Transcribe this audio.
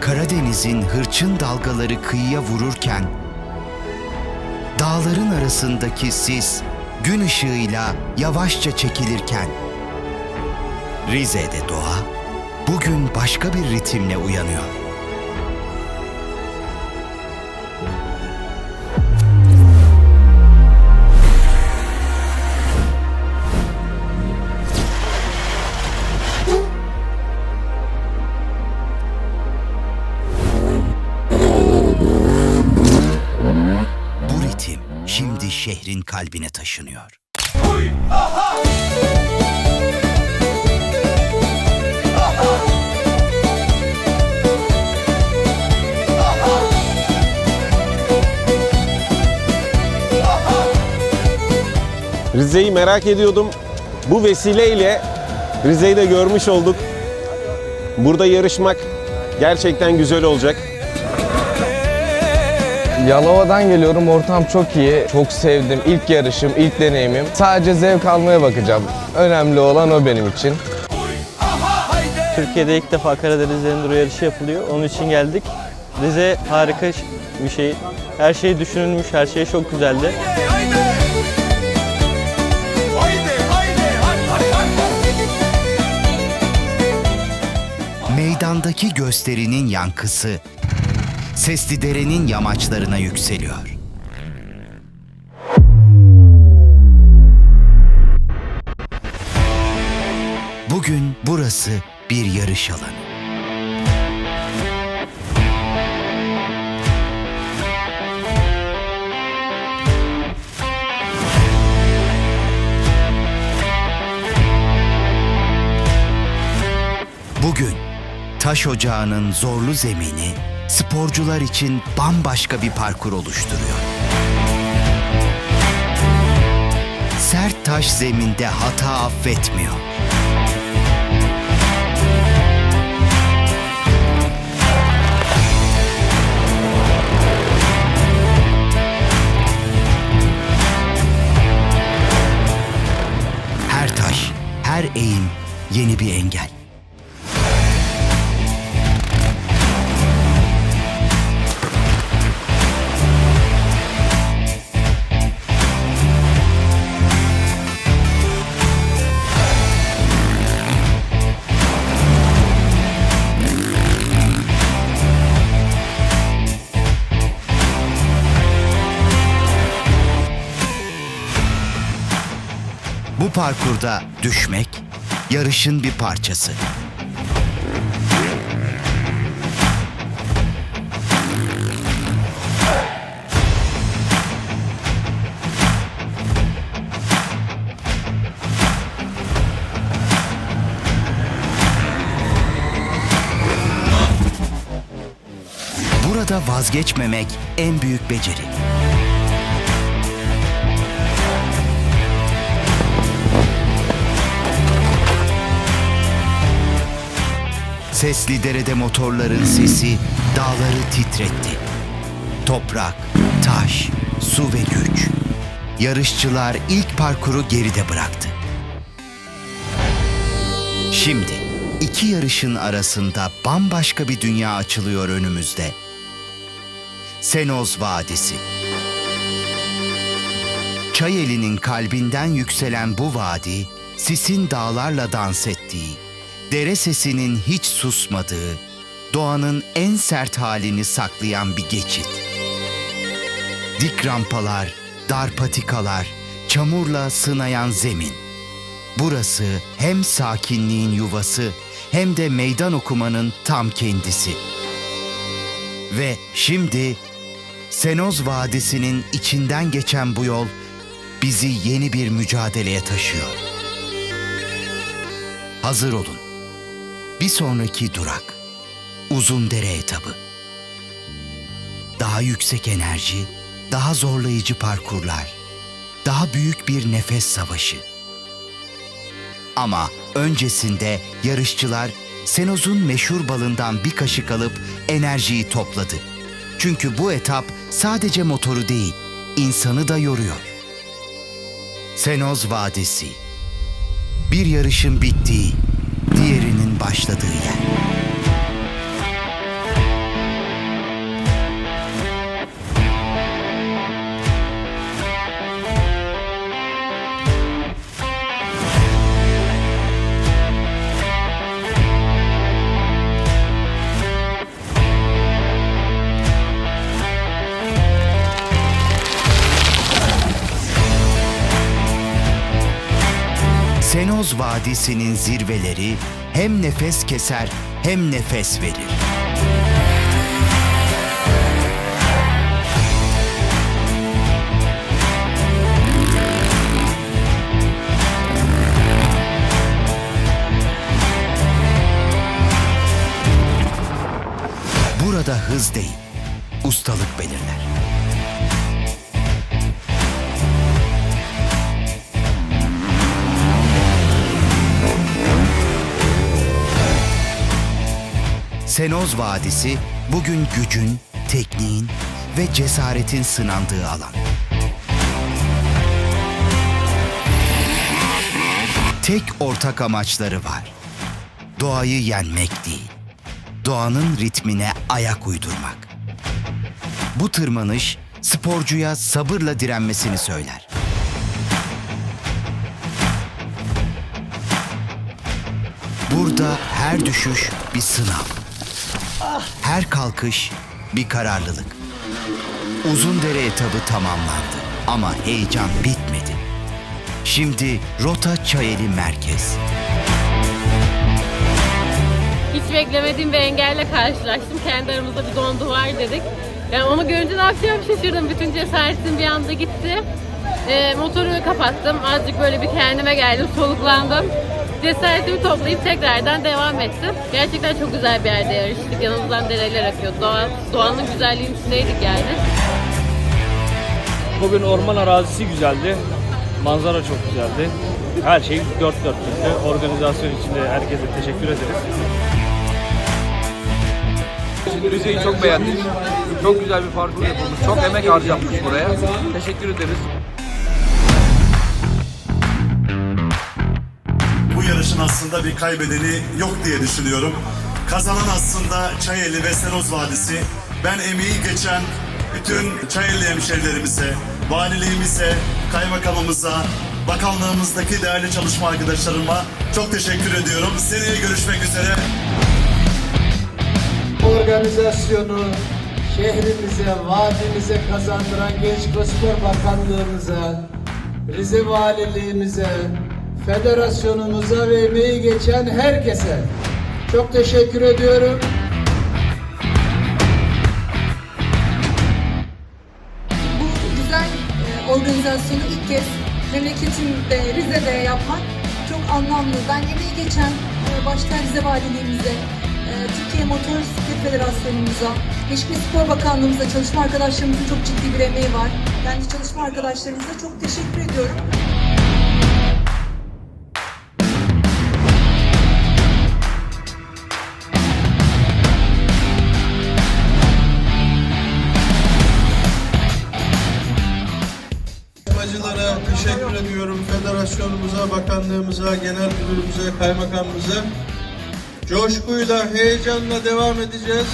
Karadeniz'in hırçın dalgaları kıyıya vururken, dağların arasındaki sis gün ışığıyla yavaşça çekilirken, Rize'de doğa bugün başka bir ritimle uyanıyor. Şehrin kalbine taşınıyor. Rize'yi merak ediyordum. Bu vesileyle Rize'yi de görmüş olduk. Burada yarışmak gerçekten güzel olacak. Yalova'dan geliyorum. Ortam çok iyi. Çok sevdim. İlk yarışım, ilk deneyimim. Sadece zevk almaya bakacağım. Önemli olan o benim için. Türkiye'de ilk defa Karadeniz Enduro yarışı yapılıyor. Onun için geldik. Rize harika bir şey. Her şey düşünülmüş, her şey çok güzeldi. Meydandaki gösterinin yankısı Sesli Dere'nin yamaçlarına yükseliyor. Bugün burası bir yarış alanı. Bugün taş ocağının zorlu zemini sporcular için bambaşka bir parkur oluşturuyor. Sert taş zeminde hata affetmiyor. Parkurda düşmek yarışın bir parçası. Burada vazgeçmemek en büyük beceri. Sesli derede motorların sesi dağları titretti. Toprak, taş, su ve güç. Yarışçılar ilk parkuru geride bıraktı. Şimdi iki yarışın arasında bambaşka bir dünya açılıyor önümüzde. Senoz Vadisi. Çayeli'nin kalbinden yükselen bu vadi, sisin dağlarla dans ettiği, dere sesinin hiç susmadığı, doğanın en sert halini saklayan bir geçit. Dik rampalar, dar patikalar, çamurla sınayan zemin. Burası hem sakinliğin yuvası hem de meydan okumanın tam kendisi. Ve şimdi Senoz Vadisi'nin içinden geçen bu yol bizi yeni bir mücadeleye taşıyor. Hazır olun. Bir sonraki durak. Uzun dere etabı. Daha yüksek enerji, daha zorlayıcı parkurlar, daha büyük bir nefes savaşı. Ama öncesinde yarışçılar Senoz'un meşhur balından bir kaşık alıp enerjiyi topladı. Çünkü bu etap sadece motoru değil, insanı da yoruyor. Senoz Vadisi. Bir yarışın bittiği, başladığı yer. Senoz Vadisi'nin zirveleri hem nefes keser hem nefes verir. Burada hız değil, ustalık belirler. Senoz Vadisi bugün gücün, tekniğin ve cesaretin sınandığı alan. Tek ortak amaçları var. Doğayı yenmek değil, doğanın ritmine ayak uydurmak. Bu tırmanış sporcuya sabırla direnmesini söyler. Burada her düşüş bir sınav. Her kalkış bir kararlılık. Uzun dere etabı tamamlandı ama heyecan bitmedi. Şimdi Rota Çayeli Merkez. Hiç beklemediğim bir engelle karşılaştım. Kendi aramızda bir dondu var dedik. Yani onu görünce ne yapacağımı şaşırdım. Bütün cesaretim bir anda gitti. Ee, motoru kapattım. Azıcık böyle bir kendime geldim, soluklandım. Cesaretimi toplayıp tekrardan devam ettim. Gerçekten çok güzel bir yerde yarıştık. Yanımızdan dereler akıyordu. Doğa, doğanın güzelliğinin içindeydik yani. Bugün orman arazisi güzeldi. Manzara çok güzeldi. Her şey dört dörtlüktü. Organizasyon için de herkese teşekkür ederiz. Rize'yi çok beğendik. Çok güzel bir parkur yapılmış. Çok emek harcanmış buraya. Teşekkür ederiz. Yarışın aslında bir kaybedeni yok diye düşünüyorum. Kazanan aslında Çayeli ve Senoz Vadisi. Ben emeği geçen bütün Çayeli hemşerilerimize, valiliğimize, kaymakamımıza, bakanlığımızdaki değerli çalışma arkadaşlarıma çok teşekkür ediyorum. Seneye görüşmek üzere. organizasyonu şehrimize, vadimize kazandıran Genç ve Spor Bakanlığımıza, Rize Valiliğimize, federasyonumuza ve emeği geçen herkese çok teşekkür ediyorum. Bu güzel e, organizasyonu ilk kez memleketimde, Rize'de yapmak çok anlamlı. Ben emeği geçen e, başta Rize Valiliğimize, e, Türkiye Motor Bisiklet Federasyonumuza, ve Spor Bakanlığımıza çalışma arkadaşlarımızın çok ciddi bir emeği var. Kendi çalışma arkadaşlarımıza çok teşekkür ediyorum. Yarışmacılara teşekkür ediyorum. Federasyonumuza, bakanlığımıza, genel müdürümüze, kaymakamımıza. Coşkuyla, heyecanla devam edeceğiz.